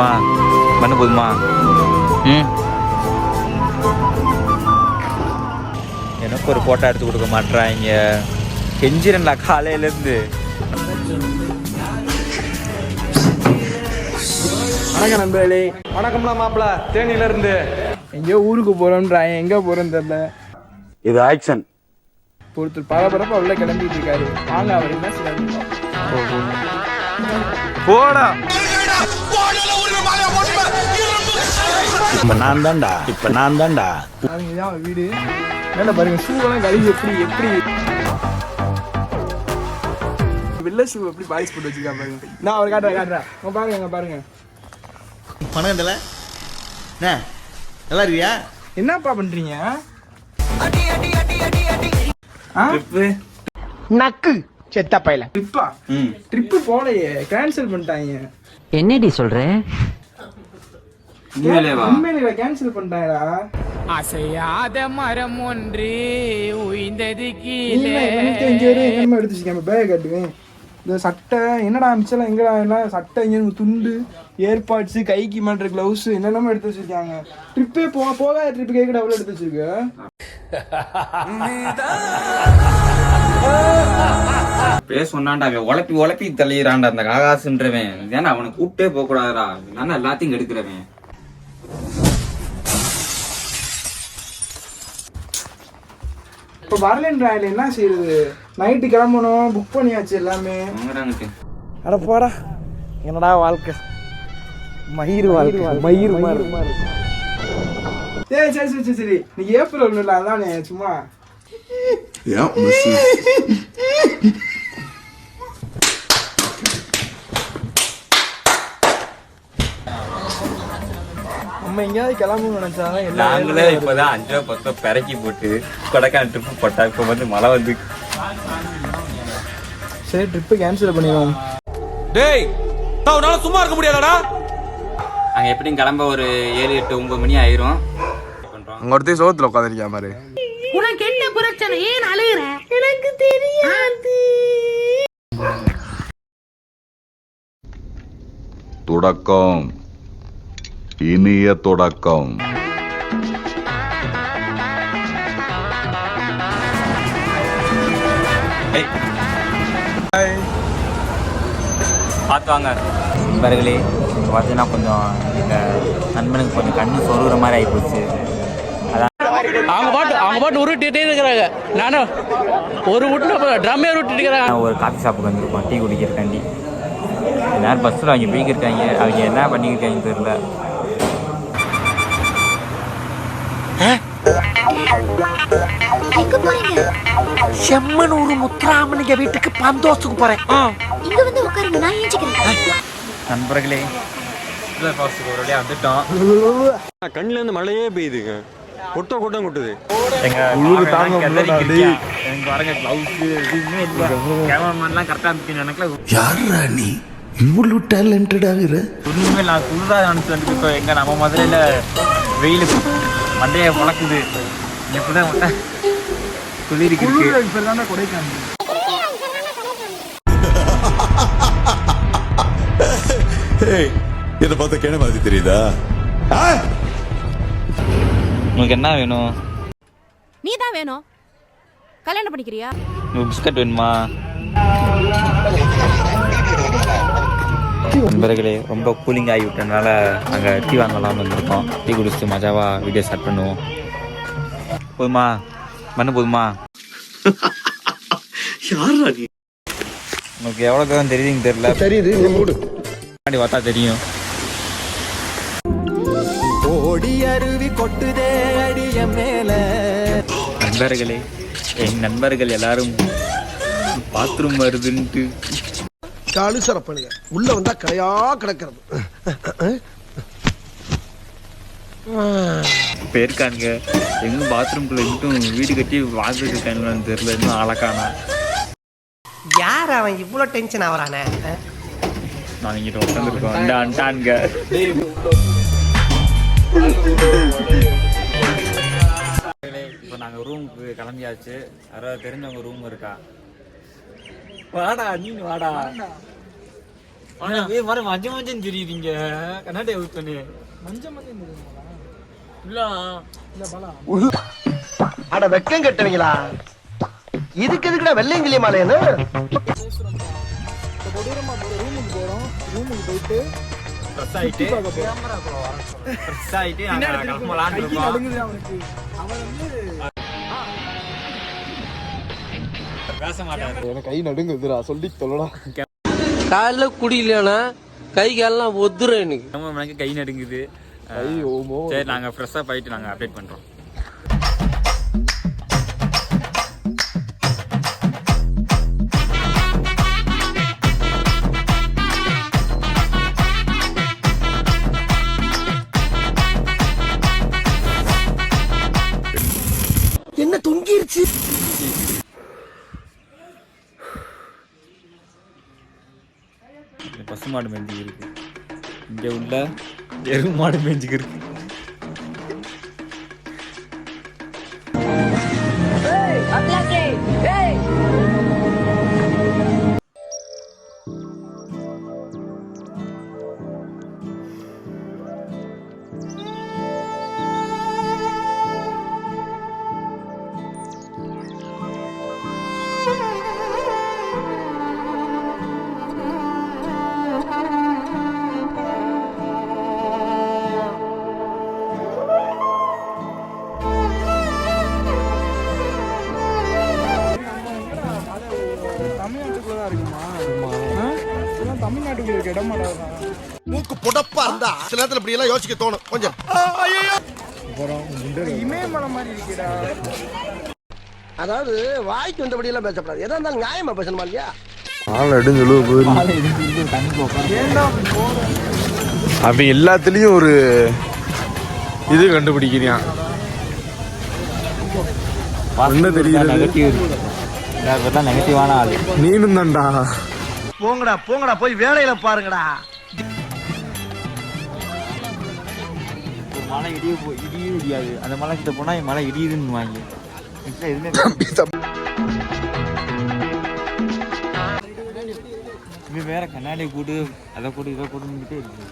போதுமா பண்ணு போதுமா? ம். எனக்கு ஒரு போட்டோ எடுத்து கொடுக்க மாட்றாங்க. கெஞ்சிரன்டா காலையிலேருந்து. வணக்கம் நண்பர்களே. வணக்கம்ல மாப்பிள தேனியில இருந்து எங்கேயோ ஊருக்கு போறோம்ன்றாங்க எங்க போறோம்னு தெரியல. இது ஆக்ஷன். ஒருத்தர் பரபரப்பா உள்ள கிளம்பிட்டு இருக்காரு. வாங்க அவர் என்ன செய்யறாரு? போடா. இப்ப நான் தான்டா இப்ப நான் தான்டா. அவங்க தான் வீடு. மேல பாருங்க ஷூ எல்லாம் கழுவி எப்படி எப்படி? வெள்ள ஷூ எப்படி பாலிஷ் போட்டு வச்சிருக்கா பாருங்க. நான் அவர் காட்டுறேன் காட்டுறேன். பாருங்க இங்க பாருங்க. பணம் இல்ல என்ன? நல்லா இருக்கியா? என்னப்பா பண்றீங்க? நக்கு. செத்த பையல. ட்ரிப்பா? ட்ரிப்பு போலையே கேன்சல் பண்ணிட்டாங்க. என்னடி சொல்ற? உண்மையில கேன்சல் பண்ணிட்டாங்கடா அசையாத மரம் ஒன்று உய்ந்தது கீழே. எடுத்து வச்சிருக்கேன் பேக் கட்டுவேன் இந்த சட்டை என்னடா மிச்சம் எங்கடா எல்லாம்? சட்டை இங்க துண்டு ஏர்பாட்ஸ் கைக்கு மாட்டுற கிளவுஸ் என்னென்னமோ எடுத்து வச்சிருக்காங்க. ட்ரிப்பே போ போகாத ட்ரிப்பு கேட்கட அவ்வளோ எடுத்து வச்சிருக்க? பேச சொன்னான்டா அவன் உழப்பி உழப்பி தள்ளிடுறான்டா அந்த காகாசுன்றவன். ஏன்னா அவனை கூப்பிட்டே போக கூடாதுடா நான் எல்லாத்தையும் கெடுக்கிறவன். இப்போ வரலன்றாங்க என்ன செய்யுது? நைட்டு கிளம்பணும் புக் பண்ணியாச்சு எல்லாமே. அட போடா. என்னடா வாழ்க்கை? மயிர் வாழ்க்கை. மயிர் மாதிரி சரி சரி சரி சரி சரி. நீங்க ஏப்ரல் ஒன்றும் இல்லை அதானே சும்மா. நம்ம எங்கேயாவது கிளம்பணும்னு எல்லாம் நாங்களே இப்பதான் அஞ்சோ பத்தோ பிறக்கி போட்டு கொடைக்கானல் ட்ரிப்பு போட்டா இப்ப வந்து மழை வந்து சரி ட்ரிப்பு கேன்சல் பண்ணிடுவோம். டேய் உன்னால சும்மா இருக்க முடியாதடா? அங்க எப்படியும் கிளம்ப ஒரு ஏழு எட்டு ஒன்பது மணி ஆயிரும். அங்க ஒருத்தர் சோத்துல உட்காந்துருக்கா மாதிரி உனக்கு என்ன பிரச்சனை? ஏன் அழுகுற? எனக்கு தெரியாது. தொடக்கம் இனிய தொடக்கம். பார்த்து வாங்க நண்பர்களே பார்த்தீங்கன்னா கொஞ்சம் எங்கள் நண்பனுக்கு கொஞ்சம் கண்ணு சொருகிற மாதிரி ஆகிப்போச்சு அவங்க பாட்டு அவங்க பாட்டு உருட்டிட்டே இருக்கிறாங்க. நானும் ஒரு விட்டு ட்ரம்மே உருட்டிட்டு இருக்கிறாங்க ஒரு காஃபி ஷாப்புக்கு வந்திருக்கோம். டீ குடிக்கிறக்காண்டி எல்லாரும் பஸ்ஸில் அவங்க போய்க்கிருக்காங்க அவங்க என்ன பண்ணியிருக்காங்கன்னு தெரியல. எங்க போறீங்க? செம்மனூர் முத்துராமலிங்க வீட்டுக்கு பந்தோசுக்கு போறேன். இங்க வந்து உட்காருங்க நான் ஏஞ்சிக்கிறேன். நண்பர்களே ஒரு வந்துட்டோம். கண்ணுல இருந்து மழையே பெய்யுதுங்க. கொட்ட கொட்டம் கொட்டுது. எங்க பாருங்க க்ளவுஸு எதுவுமே இல்லை. கேமராமேன்லாம் கரெக்டாக இருந்துச்சு எனக்குலாம் யாரா நீ? இவ்வளவு டேலண்டட் ஆகுற? ஒன்றுமே நான் குளிராக நினச்சி வந்துட்டு இப்போ எங்கள் நம்ம முதல்ல வெயில் மண்டையை முளக்குது எப்படி தான் குளிருக்கு. கொடைக்கானல். இதை பார்த்த கேன மாதிரி தெரியுதா? உங்களுக்கு என்ன வேணும்? நீ தான் வேணும். கல்யாணம் பண்ணிக்கிறியா? உங்களுக்கு பிஸ்கட் வேணுமா? நண்பர்களே ரொம்ப கூலிங் ஆகி விட்டனால அங்கே டீ வாங்கலாம்னு வந்திருக்கோம். டீ குடிச்சிட்டு மஜாவாக வீடியோ ஸ்டார்ட் பண்ணுவோம். போதுமா? பண்ணு போதுமா? உங்களுக்கு எவ்வளோ தூரம் தெரியுதுன்னு தெரியல. தெரியுது முன்னாடி பார்த்தா தெரியும். ஓடி அருவி கொட்டுதே அடிய மேல. நண்பர்களே என் நண்பர்கள் எல்லாரும் பாத்ரூம் வருதுன்ட்டு காலு சிறப்பனுங்க உள்ள வந்தா கரையா கிடக்கிறது. போயிருக்கானுங்க எங்க பாத்ரூம்குள்ள மட்டும் வீடு கட்டி வாழ்ந்துட்டு இருக்காங்களான்னு தெரியல. இன்னும் ஆளக்கானா யார் அவன் இவ்வளவு டென்ஷன் ஆவறானே நான் இங்கிட்ட உட்காந்துருக்கோம். அந்த அண்டான்ங்க இப்போ நாங்கள் ரூமுக்கு கிளம்பியாச்சு. யாராவது தெரிஞ்சவங்க ரூம் இருக்கா? வாடா நீ வாடா. ஆனா வே வர மஞ்ச மஞ்சன்னு தெரியுதுங்க. கண்ணாடி யூஸ் பண்ணி. மஞ்ச மஞ்சள் தெரியுமா? இல்ல. இல்ல பாலா. அட வெக்கம் கட்டுவீங்களா? இதுக்கு எதுக்குடா வெள்ளையங்கிலி மாலையன்னு இப்போ கொடூரமா ரூமுக்கு போறோம். ரூமுக்கு போயிட்டு ஃப்ரெஷ் ஆயிட்டு. பார்க்க போறோம். ஃப்ரெஷ் ஆயிட்டு திருப்பி கிளம்பலாம்னு இருக்கோம் அவன் வந்து பேச மாட்டாரு எனக்கு கை நடுங்குதுடா சொல்லி சொல்லடா. காலைல குடியிலனா கை காலெல்லாம் ஒத்துரும் எனக்கு நம்ம கை நடுங்குது. சரி நாங்க ஃப்ரெஷ்ஷாக போயிட்டு நாங்க அப்டேட் பண்றோம். பசு மாடு மேய்ஞ்சிக்கு இருக்கு. உள்ள எருமாடு மாடு மேய்ஞ்சிக்கு மூக்கு புடப்பா இருந்தா சில நேரத்துல இப்படி எல்லாம் யோசிக்க தோணும். கொஞ்சம். இமயமலை மாதிரி இருக்கேடா. அதாவது வாய்க்கு வந்தபடி எல்லாம் பேசப்படாது. எதா இருந்தாலும் நியாயமா பேசணுமா இல்லையா? ஆள் அடிஞ்சு அவன் எல்லாத்துலயும் ஒரு இது கண்டுபிடிக்கிறான் என்ன தெரியுது. நெகட்டிவ் நெகட்டிவான ஆளு. நீனும் தான்டா. போங்கடா போங்கடா போய் வேலையில பாருங்கடா. மழை இடிய போ இடியும் இடியாது. அந்த மலை கிட்ட போனா மழை இடியுதுன்னு வாங்கி எதுவுமே இவன் வேற கண்ணாடி கூடு அதை கூடு இதை கூடுன்னுட்டே இருக்கு.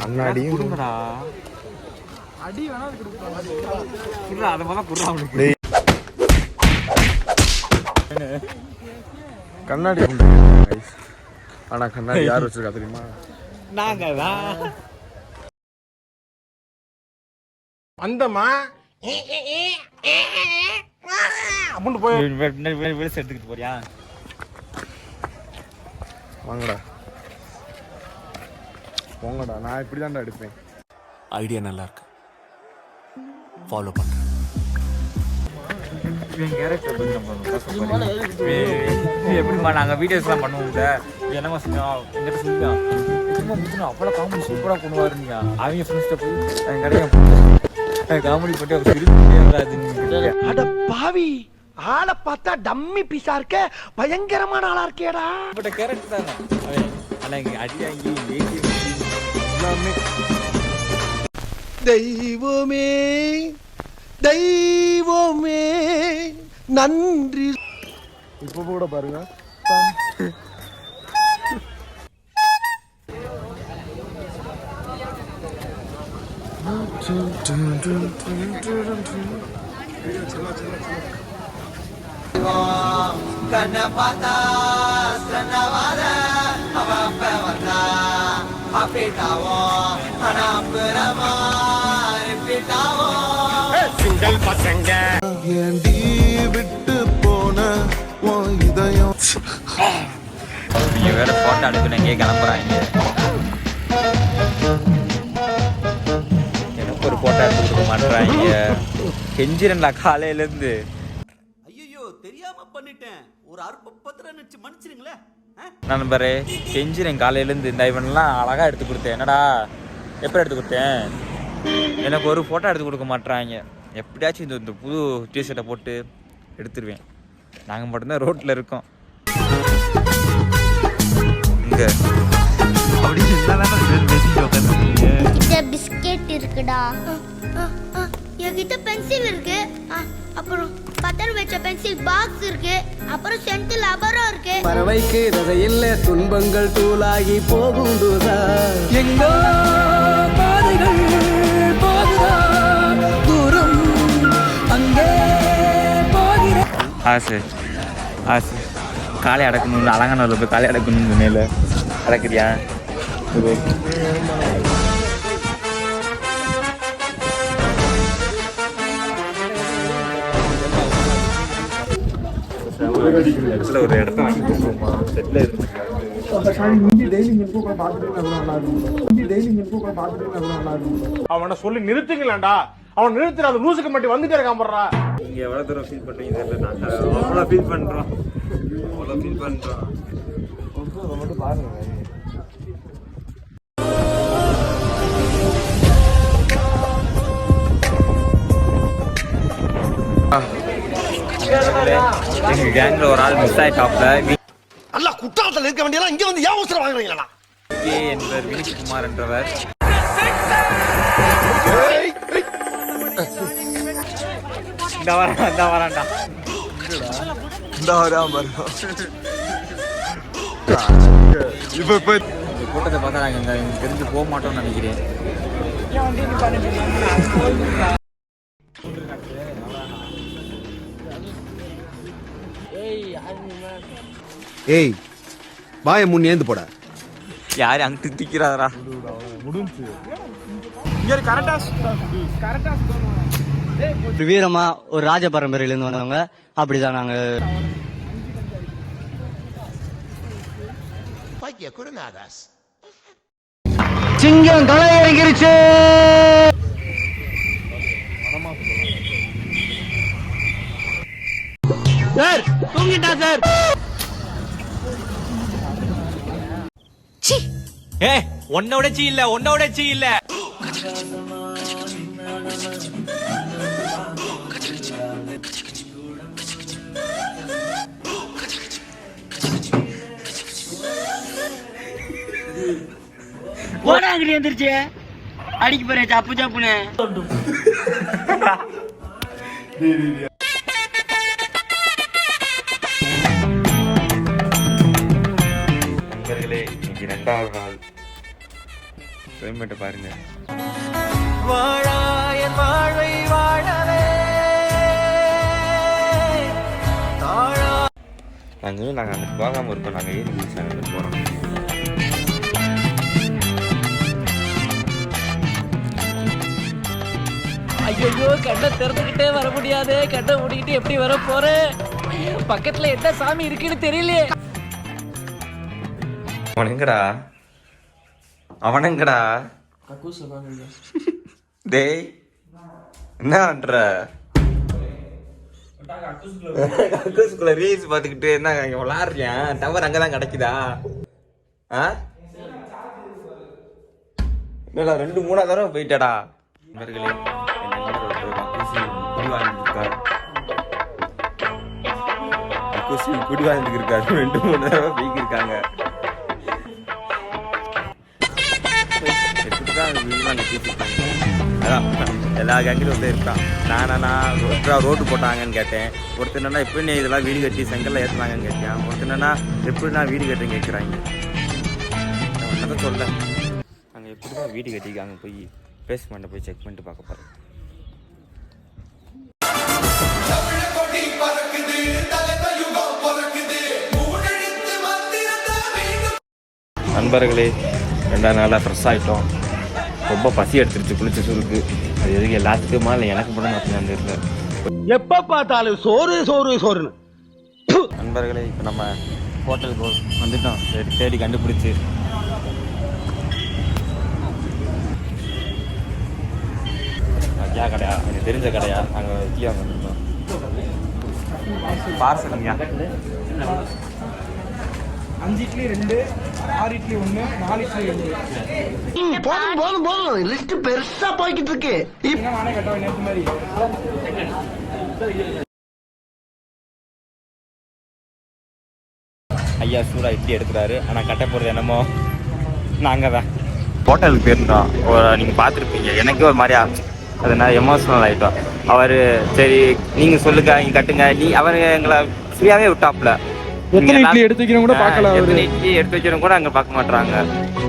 கண்ணாடியும் குடுங்கடா? அடி வேணா குடுறா அதை முதல்ல குடுறா அவனுக்கு கண்ணாடி ஆனா கண்ணாடி யார் வச்சிருக்கா தெரியுமா? நாங்க தான் அந்தமா அப்படின்னு போய் வெளிச்சு எடுத்துக்கிட்டு போறியா? வாங்கடா. போங்கடா நான் இப்படி தான்டா எடுப்பேன். ஐடியா நல்லா இருக்கு. ஃபாலோ பேச எப்படிமா நாங்கள் வீடியோஸ்லாம் பண்ணுவோம்ல? என்னமா செஞ்சோம் எங்கிட்ட சொல்லியா சும்மா முத்துனா அவ்வளோ காமெடி சூப்பராக பண்ணுவாருங்க அவங்க ஃப்ரெண்ட்ஸ்கிட்ட போய் கிடையாது காமெடி பண்ணி அவர் சிரிப்பு அட பாவி ஆளை பார்த்தா டம்மி பீஸா இருக்க பயங்கரமான ஆளா இருக்கேடா பட்ட கேரக்டர் தானே ஆனால் இங்கே அடியாங்கி ஏகி எல்லாமே தெய்வமே தெய்வமே நன்றி இப்போ கூட பாருங்க ஏண்டி விட்டு போன உன் இதயம் நீங்கள் வேற ஃபோட்டோ எடுக்கணும் கிளம்புறாங்க. ஃபோட்டோ எடுத்து கொடுக்க மாட்டேறாங்க. கெஞ்சிரன்டா காலையிலேருந்து. ஐயோ தெரியாம பண்ணிட்டேன். ஒரு அற்ப பத்திரம் நினைச்சு மன்னிச்சிருங்களேன் நண்பரே? கெஞ்சிரன் காலையிலேருந்து. இந்த இவன்லாம் அழகாக எடுத்து கொடுத்தேன். என்னடா? எப்படி எடுத்து கொடுத்தேன்? எனக்கு ஒரு ஃபோட்டோ எடுத்து கொடுக்க மாட்றாங்க எப்படியாச்சும் இந்த இந்த புது டிஷர்ட்டை போட்டு எடுத்துருவேன். நாங்கள் மட்டும்தான் ரோட்டில் இருக்கோம். இங்கே. பிஸ்கெட் இருக்குடா. என்கிட்ட பென்சில் இருக்கு. அப்புறம் பத்தல் வச்ச பென்சில் பாக்ஸ் இருக்கு. அப்புறம் சென்ட் லபரும் இருக்கு. பறவைக்கு ரதையில் துன்பங்கள் தூளாகி போகும் தூதா எங்கோ பாதைகள் போகுதா? தூரம் அங்கே போகிற ஆசு ஆசு. காலை அடக்கணும் அலங்காநல்லூர் போய் காலை அடக்கணும் சொன்னேல அடக்குறியா? இது ஒரு இடத்த வாங்கி கொடுப்போமா செட்டில் இருக்கும். அவனை சொல்லி நிறுத்துங்களேன்டா. அவன் நிறுத்துற அந்த லூசுக்கு மட்டும் வந்துட்டே இருக்கான் போடுறா நீங்க எவ்வளவு தூரம் ஃபீல் பண்றீங்க தெரியல. நாங்க அவ்வளோ ஃபீல் பண்றோம். அவ்வளோ ஃபீல் பண்றோம். எங்க கேங்ல ஒரு ஆள் மிஸ் ஆயிட்டாப்ல. நல்லா குற்றாலத்தில் இருக்க வேண்டியதெல்லாம் இங்க வந்து ஏன் அவசரம் வாங்குறீங்களா விஜே என்பவர் வினித்குமார் என்றவர். இந்த வரான் இந்த வரான்டா. இந்த வராம இப்ப இப்ப இந்த கூட்டத்தை பார்த்தா நாங்கள் தெரிஞ்சு போக மாட்டோம்னு நினைக்கிறேன். ஏய் வாய முன் ஏந்து போட. யாரு அங்கிட்டு திக்கிறாரா ஒரு வீரமா ஒரு ராஜ பரம்பரையில இருந்து வந்தவங்க அப்படிதான் நாங்க. சிங்கம் களை இறங்கிருச்சு சார் தூங்கிட்டா சார். ஏ உன்னோட சீ இல்ல உன்னோட சீ இல்ல போடாங்கடி எந்திரிச்சு அடிக்க போறேன் சப்பு சப்புன்னு நாள் கிளைமேட்டை பாருங்க. நாங்கள் நாங்கள் அங்கே போகாமல் இருக்கோம். நாங்கள் ஏறி பீச் அங்கே போகிறோம் ஐயோ கண்ணை திறந்துக்கிட்டே வர முடியாது. கண்ணை மூடிக்கிட்டு எப்படி வர போறேன் பக்கத்துல என்ன சாமி இருக்குன்னு தெரியலையே. அவனுங்கடா? அவனுங்கடா? டேய் என்ன பண்ற? கக்கூஸ்குள்ள ரீல்ஸ் பார்த்துக்கிட்டு என்ன இங்கே விளாட்றியன் டவர் அங்கதான் கிடைக்குதா? ஆ? இல்லை ரெண்டு மூணா தடவை போயிட்டடா. நண்பர்களே குடி வாழ்ந்துருக்காரு இருக்காரு ரெண்டு மூணு தடவை போய்க்கிருக்காங்க. எப்படிதான் வீடுலாம் அதான் எல்லா கேங்கிலும் வந்து இருக்கான் நானா ஒருத்தர் ரோடு போட்டாங்கன்னு கேட்டேன். ஒருத்தர் என்னன்னா எப்படி இதெல்லாம் வீடு கட்டி செங்கல்ல ஏற்றுனாங்கன்னு கேட்டேன் ஒருத்தர் என்னன்னா எப்படி நான் வீடு கட்டுறேன்னு கேட்குறாங்க ஒன்றதான் சொல்ல அங்கே எப்படி தான் வீடு கட்டிக்காங்க போய் பேஸ்மெண்ட்டை போய் செக் பண்ணிட்டு பார்க்க போகிறேன் நண்பர்களே ரெண்டாவது நாளாக ஃப்ரெஷ் ஆகிட்டோம் ரொம்ப பசி எடுத்துருச்சு குளிச்ச சுருக்கு. அது எதுக்கு எல்லாத்துக்குமா இல்லை எனக்கு மட்டும் மட்டும் அந்த இருந்தேன் எப்ப பார்த்தாலும் சோறு சோறு சோறுன்னு. நண்பர்களே இப்போ நம்ம ஹோட்டலுக்கு வந்துட்டோம். தேடி தேடி கண்டுபிடிச்சு. ஐயா கடையா? எனக்கு தெரிஞ்ச கடையா? நாங்கள் இட்லி வாங்க வந்திருந்தோம். பார்சலுங்கய்யா அஞ்சு இட்லி ரெண்டு ஆறு இட்லி ஒன்று நாலு இட்லி ரெண்டு. போதும் போதும் போதும். லிஸ்ட் பெருசா போய்கிட்டு இருக்கு. என்ன நானே கட்ட நேற்று மாதிரி ஐயா சூடா இட்லி எடுக்கிறாரு. ஆனால் கட்ட போகிறது என்னமோ நாங்கள் தான். ஹோட்டலுக்கு போயிருந்தோம் நீங்கள் பார்த்துருப்பீங்க. எனக்கே ஒரு மாதிரியா அதனால எமோஷனல் ஆயிட்டோம் அவர் சரி நீங்க சொல்லுங்க நீங்க கட்டுங்க. நீ அவர் எங்களை ஃப்ரீயாவே விட்டாப்ல எத்தனை இட்லி எடுத்து வைக்கிறவங்க கூட பார்க்கல எத்தனை இட்லி எடுத்து வைக்கிறவங்க கூட அங்க பார்க்க மாட்டாங்க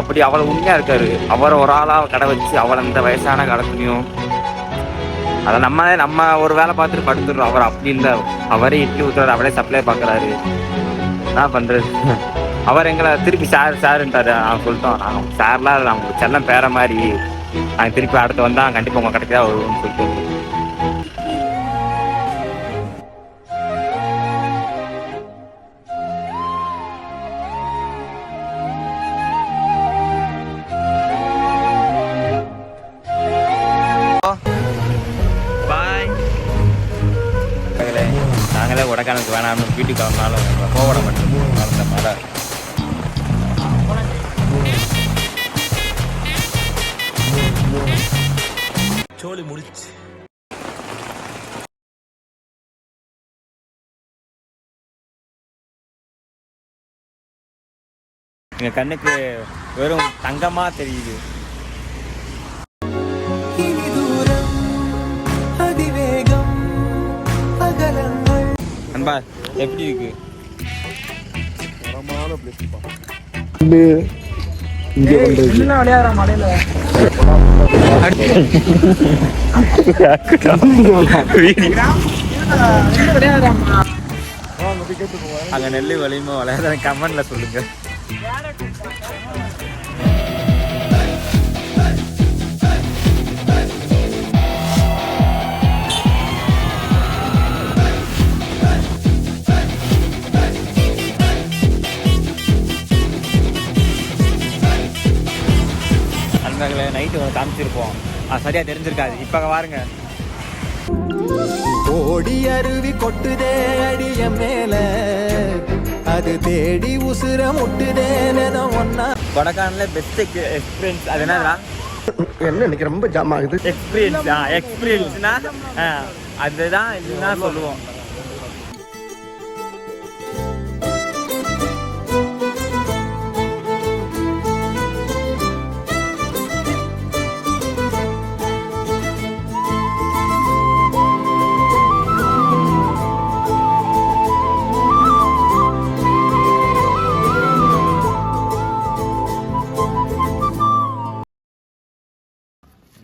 அப்படி அவ்வளவு உண்மையா இருக்காரு. அவர் ஒரு ஆளா கடை வச்சு அவளை இந்த வயசான காலத்துலயும் அதை நம்ம நம்ம ஒரு வேலை பார்த்துட்டு படுத்துடுறோம். அவர் அப்படி இல்லை. அவரே இட்லி ஊத்துறாரு அவரே சப்ளை பார்க்கறாரு. என்ன பண்றது? அவர் எங்களை திருப்பி சார் சாருன்ட்டாரு அவன் சொல்லிட்டோம். நாங்கள் சார்லாம் அவங்க செல்லம் பேர மாதிரி. நாங்கள் திருப்பி அடுத்து வந்தா கண்டிப்பா உங்க கடைக்கு தான் வருவோம்னு சொல்லிட்டு. முடிச்சு எங்க கண்ணுக்கு வெறும் தங்கமா தெரியுது. அன்பா எப்படி இருக்கு? என்ன விளையாடுற மலையில அங்க நெல்லு விளையுமோ விளையாத கமெண்ட்ல சொல்லுங்க. நண்பர்களே நைட்டு வந்து காமிச்சிருப்போம். அது சரியா தெரிஞ்சிருக்காது. இப்ப பாருங்க. ஓடி அருவி கொட்டுதே அடிய மேல. அது தேடி உசுர முட்டுதே ஒன்னா. கொடைக்கானல பெஸ்ட் எக்ஸ்பீரியன்ஸ் அது என்னடா என்ன இன்னைக்கு ரொம்ப ஜாம் ஆகுது. எக்ஸ்பீரியன்ஸ் ஆ. எக்ஸ்பீரியன்ஸ்னா அதுதான் இதுதான் சொல்லுவோம்.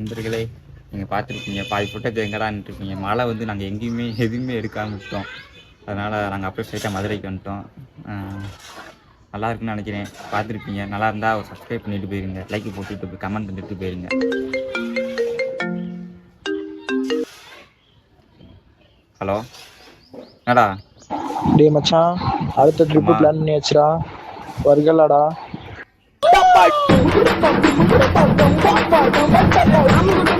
நண்பர்களே நீங்கள் பார்த்துருப்பீங்க. பாதி ஃபுட்டேஜ் எங்கடான்னு இருக்கீங்க மழை வந்து நாங்கள் எங்கேயுமே எதுவுமே எடுக்காம விட்டோம் அதனால் நாங்கள் அப்படியே ஸ்ட்ரைட்டாக மதுரைக்கு வந்துட்டோம். ஆஹ் நல்லா இருக்குன்னு நினைக்கிறேன். பார்த்துருப்பீங்க. நல்லா இருந்தால் சப்ஸ்கிரைப் பண்ணிட்டு போயிருங்க. லைக் போட்டுட்டு போய் கமெண்ட் பண்ணிட்டு போயிருங்க. ஹலோ என்னடா? டேய் மச்சான் அடுத்த ட்ரிப் ஆமா. பிளான் பண்ணி வச்சுடா வருகலாடா. I'm gonna